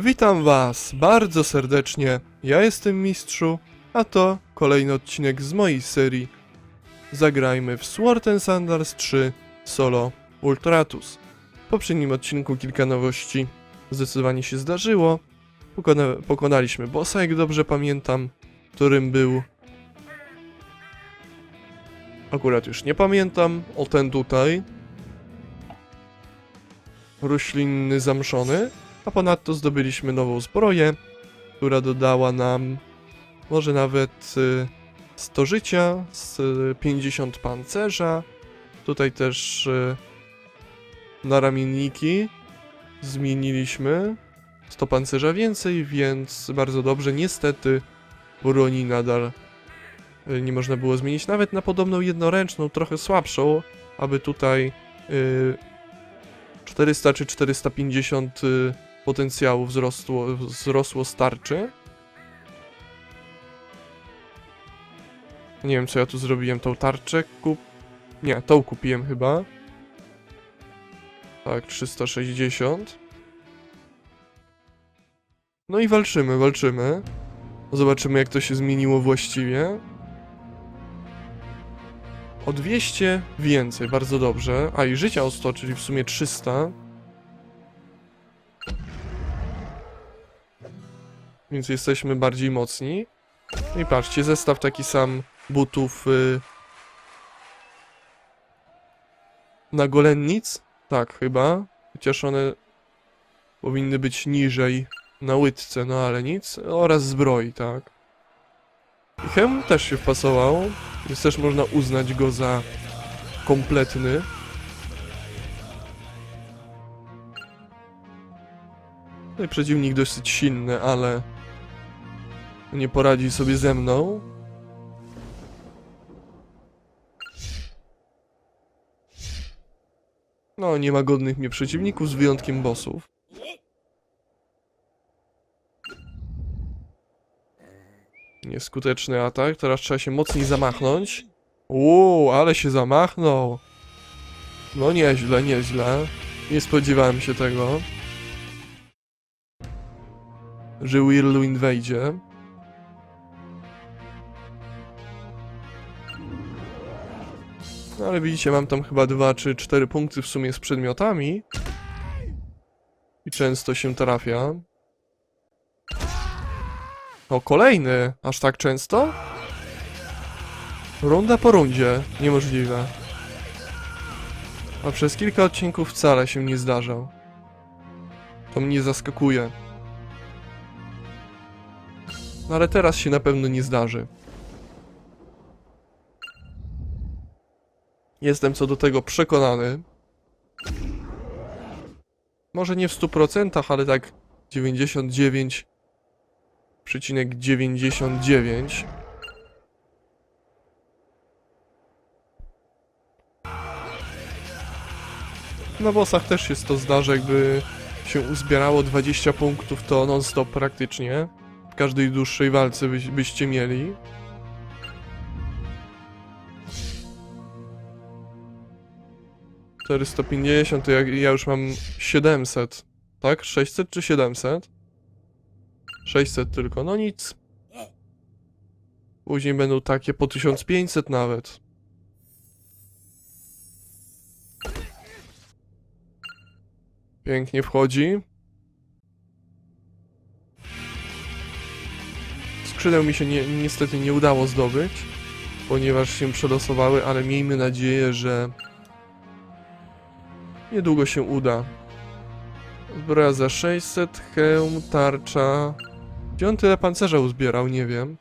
Witam Was bardzo serdecznie. Ja jestem Mistrzu, a to kolejny odcinek z mojej serii. Zagrajmy w Sword and Sandals 3 Solo Ultratus. W poprzednim odcinku kilka nowości zdecydowanie się zdarzyło. Pokona pokonaliśmy bossa, jak dobrze pamiętam, którym był... Akurat już nie pamiętam, o ten tutaj. Roślinny zamszony. A ponadto zdobyliśmy nową zbroję, która dodała nam może nawet y, 100 życia, z y, 50 pancerza. Tutaj też y, na ramienniki zmieniliśmy 100 pancerza więcej, więc bardzo dobrze. Niestety broni nadal y, nie można było zmienić, nawet na podobną jednoręczną, trochę słabszą, aby tutaj y, 400 czy 450 y, potencjału wzrosło, wzrosło starczy. Nie wiem, co ja tu zrobiłem. Tą tarczę kup... Nie, tą kupiłem chyba. Tak, 360. No i walczymy, walczymy. Zobaczymy, jak to się zmieniło właściwie. O 200 więcej, bardzo dobrze. A i życia o 100, czyli w sumie 300. Więc jesteśmy bardziej mocni. I patrzcie, zestaw taki sam butów y... na golennic. Tak, chyba. Chociaż one powinny być niżej na łydce, no ale nic. Oraz zbroi, tak. I też się wpasował, więc też można uznać go za kompletny. No i przeciwnik dosyć silny, ale nie poradzi sobie ze mną. No, nie ma godnych mnie przeciwników z wyjątkiem bossów. Nieskuteczny atak, teraz trzeba się mocniej zamachnąć. Uuu, ale się zamachnął. No nieźle, nieźle. Nie spodziewałem się tego. Że Whirlwind wejdzie. No ale widzicie, mam tam chyba 2 czy 4 punkty w sumie z przedmiotami. I często się trafia. O, kolejny! Aż tak często? Runda po rundzie. Niemożliwe. A przez kilka odcinków wcale się nie zdarzał. To mnie zaskakuje. No ale teraz się na pewno nie zdarzy. Jestem co do tego przekonany. Może nie w 100%, ale tak 99,99. Na bossach też jest to zdarza, jakby się uzbierało 20 punktów, to non-stop praktycznie. W każdej dłuższej walce byś, byście mieli. Czterysta pięćdziesiąt, to ja, ja już mam 700. Tak? 600 czy 700? 600 tylko, no nic. Później będą takie po 1500 nawet. Pięknie wchodzi. Skrzydeł mi się nie, niestety nie udało zdobyć, ponieważ się przelosowały, ale miejmy nadzieję, że niedługo się uda. Zbroja za 600, hełm, tarcza. Gdzie on tyle pancerza uzbierał, nie wiem.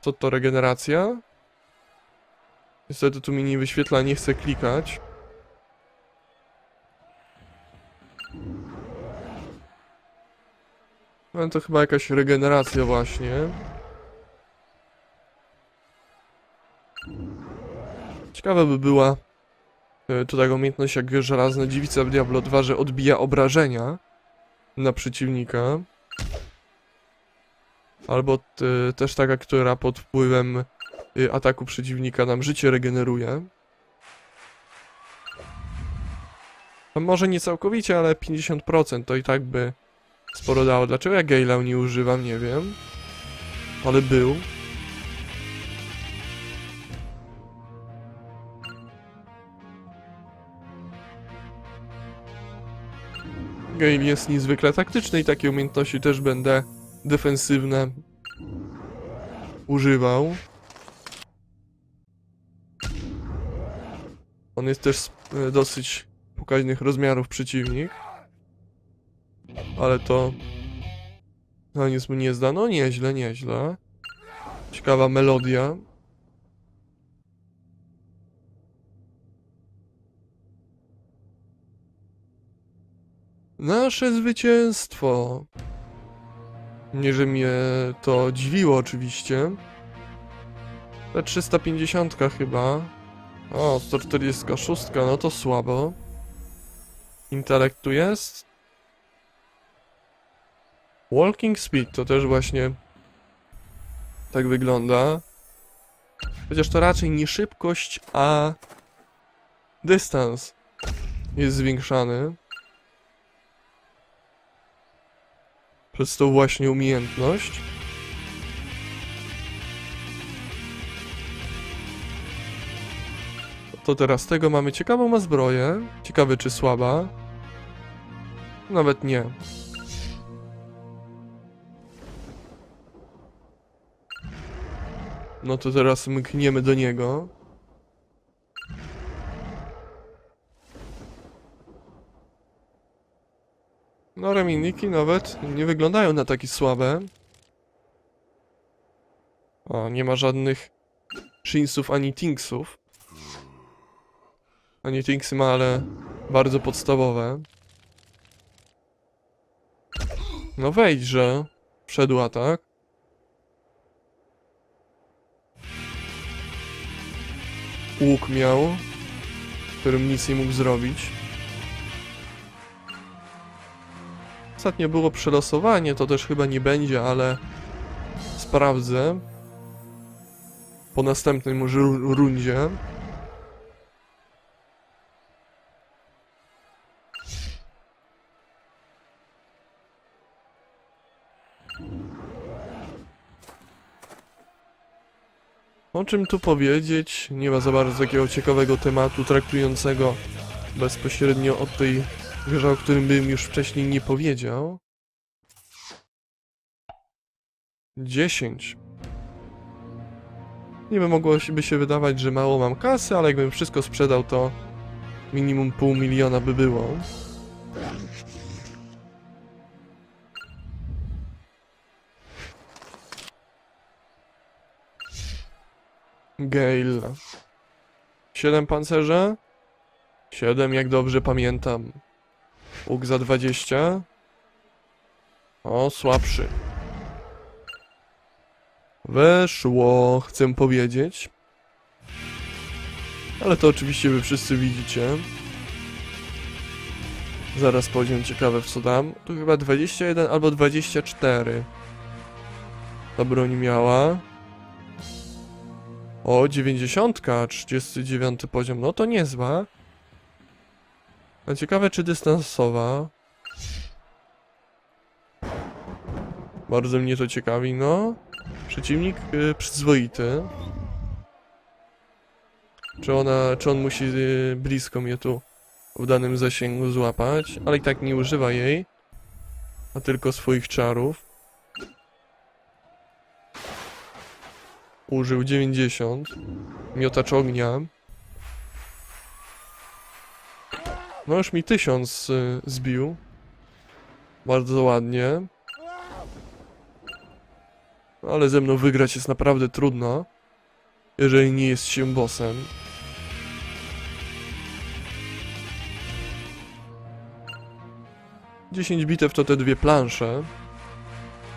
Co to, regeneracja? Niestety tu mi nie wyświetla, nie chcę klikać. No to chyba jakaś regeneracja właśnie. Ciekawa by była tutaj umiejętność jak żelazna dziewica w Diablo 2, że odbija obrażenia na przeciwnika. Albo t, też taka, która pod wpływem y, ataku przeciwnika nam życie regeneruje. No może nie całkowicie, ale 50% to i tak by sporo dało. Dlaczego ja Gale'a nie używam, nie wiem. Ale był. Gale jest niezwykle taktyczny i takie umiejętności też będę defensywne używał. On jest też e, dosyć pokaźnych rozmiarów przeciwnik. Ale to... No nic mu nie zda. No nieźle, nieźle. Ciekawa melodia. Nasze zwycięstwo. Nie, że mnie to dziwiło oczywiście. Ta 350 chyba. O, 146, no to słabo. Intelekt tu jest. Walking speed to też właśnie tak wygląda. Chociaż to raczej nie szybkość, a dystans jest zwiększany. Przez tą właśnie umiejętność. To teraz tego mamy ciekawą ma zbroję. Ciekawy czy słaba. Nawet nie. No to teraz mkniemy do niego. No ramienniki nawet nie wyglądają na takie słabe. O, nie ma żadnych Shinsów ani Tinksów. Ani Tinksy ma, ale bardzo podstawowe. No wejdź, że wszedł atak. Łuk miał, którym nic nie mógł zrobić. Ostatnio było przelosowanie, to też chyba nie będzie, ale sprawdzę. Po następnej może ru- rundzie. O czym tu powiedzieć? Nie ma za bardzo takiego ciekawego tematu traktującego bezpośrednio o tej grze, o którym bym już wcześniej nie powiedział. 10. Nie mogło się- by się wydawać, że mało mam kasy, ale jakbym wszystko sprzedał, to minimum pół miliona by było. Gale. 7 pancerza? 7, jak dobrze pamiętam. Łuk za 20. O, słabszy. Weszło, chcę powiedzieć. Ale to oczywiście wy wszyscy widzicie. Zaraz poziom ciekawe w co dam. Tu chyba 21 albo 24. Ta broń miała. O, 90, 39 poziom, no to niezła. A ciekawe czy dystansowa. Bardzo mnie to ciekawi, no. Przeciwnik y, przyzwoity. Czy ona, czy on musi y, blisko mnie tu w danym zasięgu złapać, ale i tak nie używa jej, a tylko swoich czarów. Użył 90. Miotacz ognia. No już mi 1000 y, zbił. Bardzo ładnie. Ale ze mną wygrać jest naprawdę trudno. Jeżeli nie jest się bossem. Dziesięć bitew to te dwie plansze.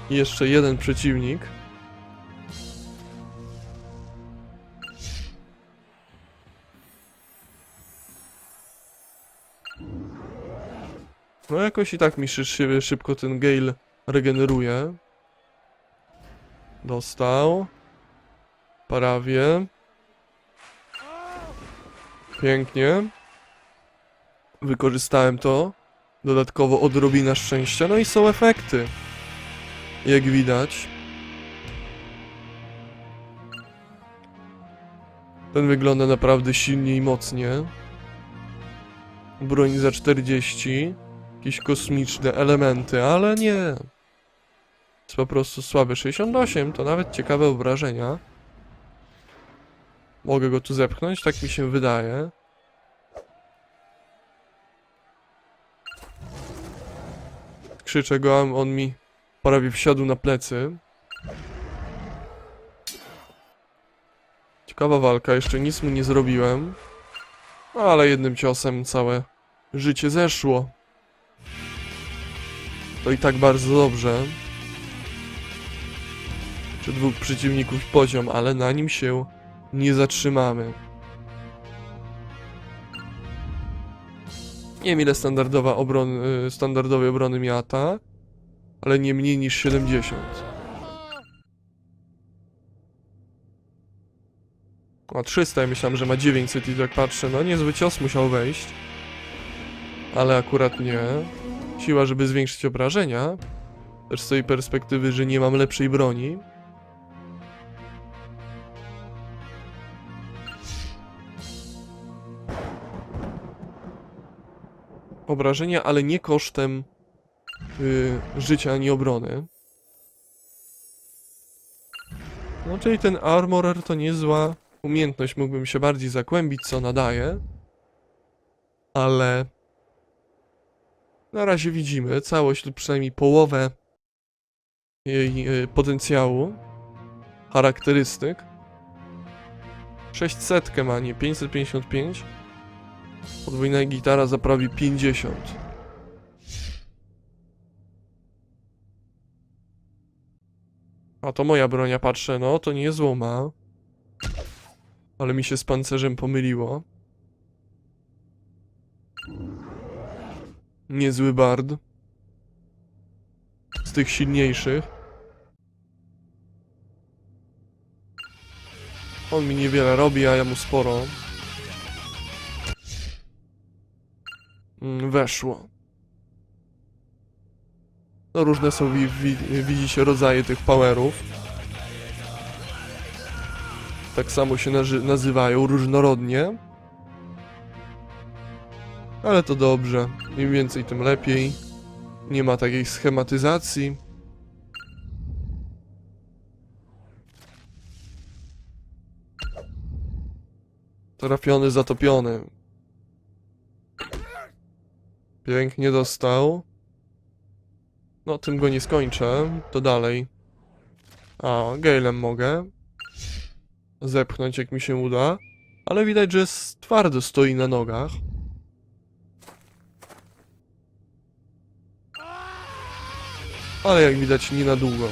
I jeszcze jeden przeciwnik. No jakoś i tak mi szy szy szybko ten Gale regeneruje. Dostał. Prawie. Pięknie. Wykorzystałem to. Dodatkowo odrobina szczęścia. No i są efekty. Jak widać. Ten wygląda naprawdę silnie i mocnie. Broń za 40. Jakieś kosmiczne elementy, ale nie. Jest po prostu słaby 68, to nawet ciekawe obrażenia. Mogę go tu zepchnąć, tak mi się wydaje. Krzyczę go, a on mi prawie wsiadł na plecy. Ciekawa walka, jeszcze nic mu nie zrobiłem. Ale jednym ciosem całe życie zeszło. To i tak bardzo dobrze. Czy dwóch przeciwników poziom, ale na nim się nie zatrzymamy. Nie wiem ile standardowa obron, y, standardowej obrony miała ale nie mniej niż 70. A 300, ja myślałem, że ma 900 i tak patrzę, no niezły cios musiał wejść. Ale akurat nie. Siła, żeby zwiększyć obrażenia. Też z tej perspektywy, że nie mam lepszej broni. Obrażenia, ale nie kosztem y, życia ani obrony. No, czyli ten Armorer to niezła umiejętność. Mógłbym się bardziej zagłębić, co nadaje. Ale na razie widzimy całość lub przynajmniej połowę jej y, potencjału, charakterystyk. 600 ma, nie 555. Podwójna gitara za prawie 50. A to moja bronia, patrzę, no to nie złoma. Ale mi się z pancerzem pomyliło. Niezły bard. Z tych silniejszych. On mi niewiele robi, a ja mu sporo. Mm, Weszło. No różne są, wi wi widzicie, rodzaje tych powerów. Tak samo się naży- nazywają, różnorodnie. Ale to dobrze. Im więcej, tym lepiej. Nie ma takiej schematyzacji. Trafiony, zatopiony. Pięknie dostał. No, tym go nie skończę. To dalej. A, Galem mogę. Zepchnąć, jak mi się uda. Ale widać, że twardo stoi na nogach. Ale jak widać, nie na długo.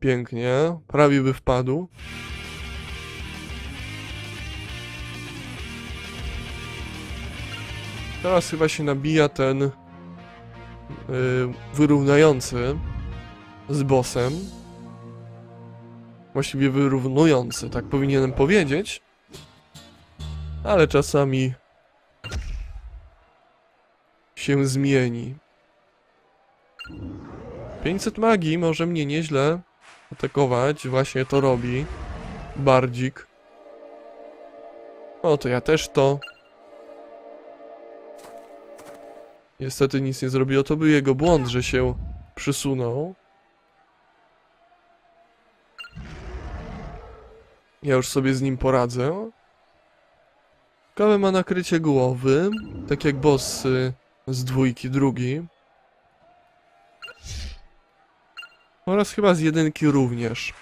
Pięknie. Prawie by wpadł. Teraz chyba się nabija ten yy, wyrównujący z bossem. Właściwie wyrównujący, tak powinienem powiedzieć. Ale czasami się zmieni. 500 magii może mnie nieźle atakować, właśnie to robi. Bardzik. O, to ja też to. Niestety nic nie zrobiło, to był jego błąd, że się przysunął. Ja już sobie z nim poradzę. Kawę ma nakrycie głowy, tak jak boss y, z dwójki drugi. Oraz chyba z jedynki również.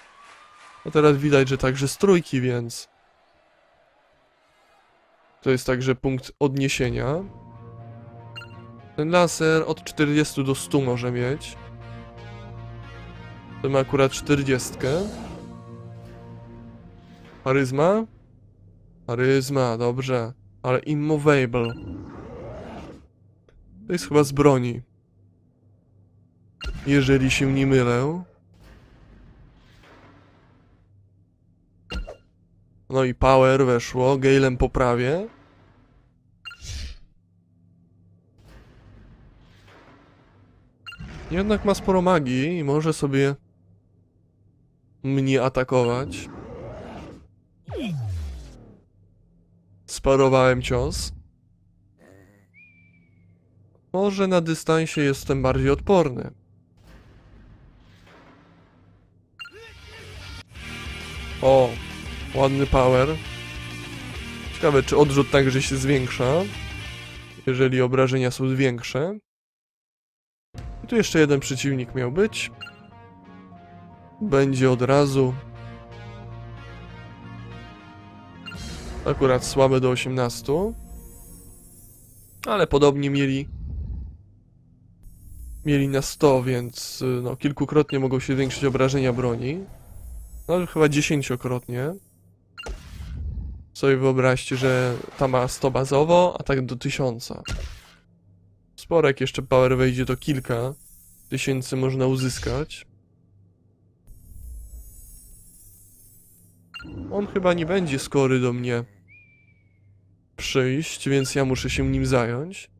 No teraz widać, że także z trójki, więc... To jest także punkt odniesienia. Ten laser od 40 do 100 może mieć. To ma akurat 40. Charyzma? Charyzma, dobrze. Ale immovable. To jest chyba z broni. Jeżeli się nie mylę. No i power weszło, Galem poprawię. Jednak ma sporo magii i może sobie mnie atakować. Sparowałem cios. Może na dystansie jestem bardziej odporny. O, ładny power. Ciekawe, czy odrzut także się zwiększa, jeżeli obrażenia są większe. I tu jeszcze jeden przeciwnik miał być. Będzie od razu. Akurat słabe do 18. Ale podobnie mieli. Mieli na 100, więc y, no, kilkukrotnie mogą się zwiększyć obrażenia broni. No chyba dziesięciokrotnie. Sobie wyobraźcie, że ta ma 100 bazowo, a tak do 1000. Sporo jak jeszcze power wejdzie, to kilka tysięcy można uzyskać. On chyba nie będzie skory do mnie przyjść, więc ja muszę się nim zająć.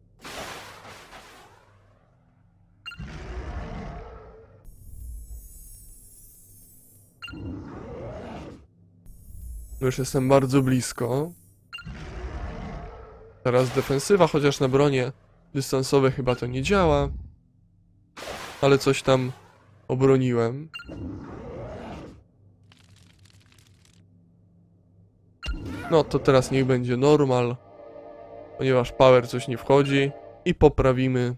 Już jestem bardzo blisko. Teraz defensywa, chociaż na bronie dystansowe chyba to nie działa. Ale coś tam obroniłem. No to teraz niech będzie normal. Ponieważ power coś nie wchodzi. I poprawimy.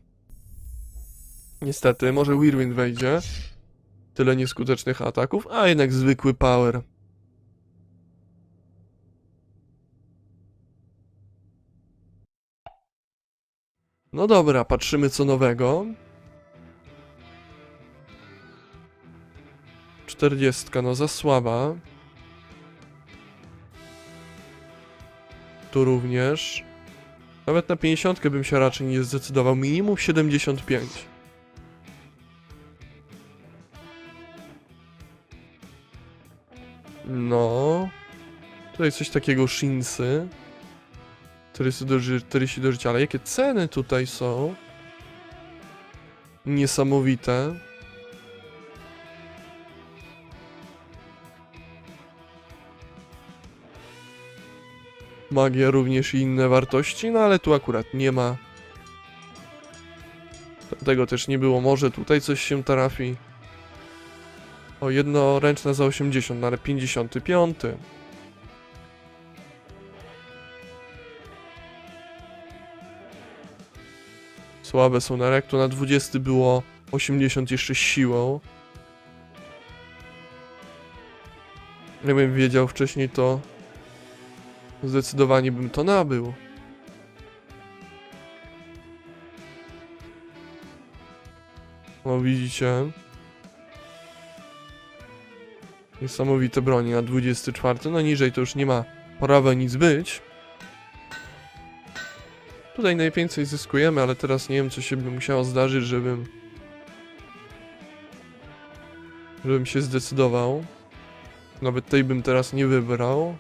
Niestety, może Whirlwind wejdzie. Tyle nieskutecznych ataków, a jednak zwykły power. No dobra, patrzymy co nowego. 40, no za słaba. Tu również. Nawet na 50 bym się raczej nie zdecydował. Minimum 75. No. Tutaj coś takiego Shinsy. 40 do, ży- 40 do życia, ale jakie ceny tutaj są? Niesamowite. Magia również i inne wartości, no ale tu akurat nie ma. Tego też nie było, może tutaj coś się trafi. O, jednoręczna za 80, no ale 55. Słabe są na rektu. Na 20 było 80 jeszcze siłą. Gdybym wiedział wcześniej, to zdecydowanie bym to nabył. No widzicie. Niesamowite broni na 24. No niżej to już nie ma prawa nic być. Tutaj najwięcej zyskujemy, ale teraz nie wiem, co się by musiało zdarzyć, żebym... Żebym się zdecydował. Nawet tej bym teraz nie wybrał.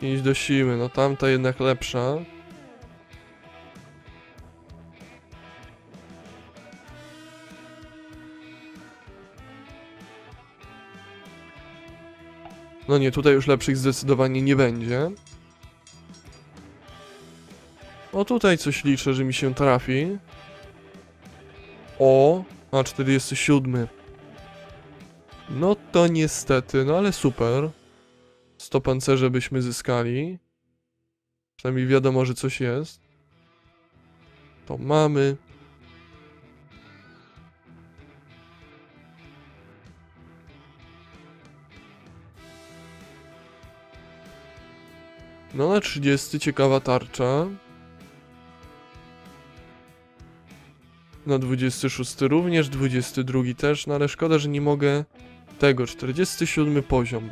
5 do siły, no tamta jednak lepsza. No nie, tutaj już lepszych zdecydowanie nie będzie. O, tutaj coś liczę, że mi się trafi. O, a 47. No to niestety, no ale super. 100 pancerze byśmy zyskali. Przynajmniej wiadomo, że coś jest. To mamy. No na 30 ciekawa tarcza. na 26 również, 22 też, no ale szkoda, że nie mogę tego, 47 poziom.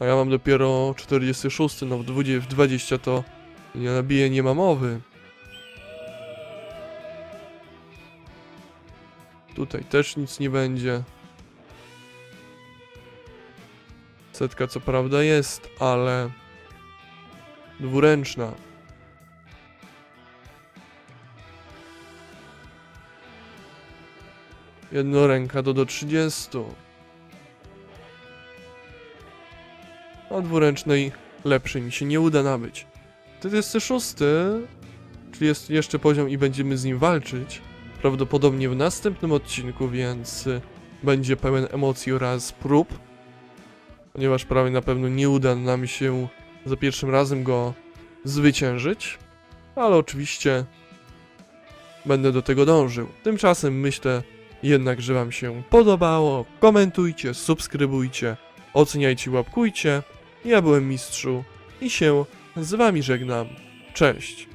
A ja mam dopiero 46, no w 20, w 20 to nie nabiję, nie ma mowy. Tutaj też nic nie będzie. Setka co prawda jest, ale... Dwuręczna. Jednoręka to do 30. A dwuręcznej lepszej mi się nie uda nabyć. 46, czyli jest jeszcze poziom i będziemy z nim walczyć. Prawdopodobnie w następnym odcinku, więc y, będzie pełen emocji oraz prób. Ponieważ prawie na pewno nie uda nam się za pierwszym razem go zwyciężyć. Ale oczywiście będę do tego dążył. Tymczasem myślę jednak, że Wam się podobało. Komentujcie, subskrybujcie, oceniajcie, łapkujcie. Ja byłem mistrzu i się z Wami żegnam. Cześć!